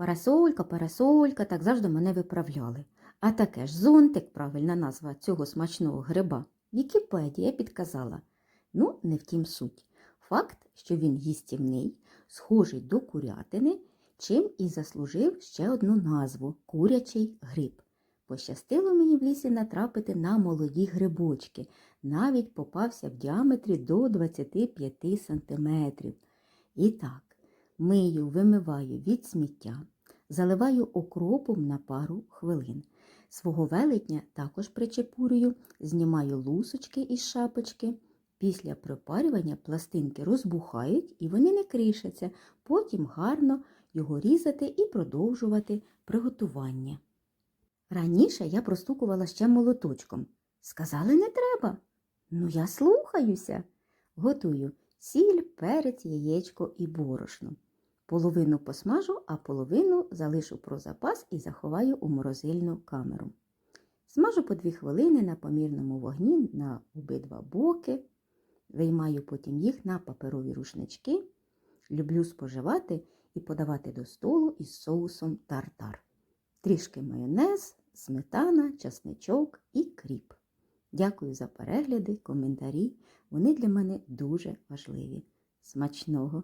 Парасолька, парасолька, так завжди мене виправляли. А таке ж зонтик, правильна назва цього смачного гриба. Вікіпедія підказала. Ну, не втім суть. Факт, що він їстівний, схожий до курятини, чим і заслужив ще одну назву курячий гриб. Пощастило мені в лісі натрапити на молоді грибочки, навіть попався в діаметрі до 25 сантиметрів. І так, мию, вимиваю від сміття, заливаю окропом на пару хвилин. Свого велетня також причепурюю, знімаю лусочки із шапочки. Після пропарювання пластинки розбухають і вони не кришаться, потім гарно його різати і продовжувати приготування. Раніше я простукувала ще молоточком. Сказали, не треба. Ну, я слухаюся. Готую сіль, перець, яєчко і борошно. Половину посмажу, а половину залишу про запас і заховаю у морозильну камеру. Смажу по дві хвилини на помірному вогні на обидва боки. Виймаю потім їх на паперові рушнички. Люблю споживати і подавати до столу із соусом тартар. Трішки майонез, сметана, часничок і кріп. Дякую за перегляди, коментарі. Вони для мене дуже важливі. Смачного!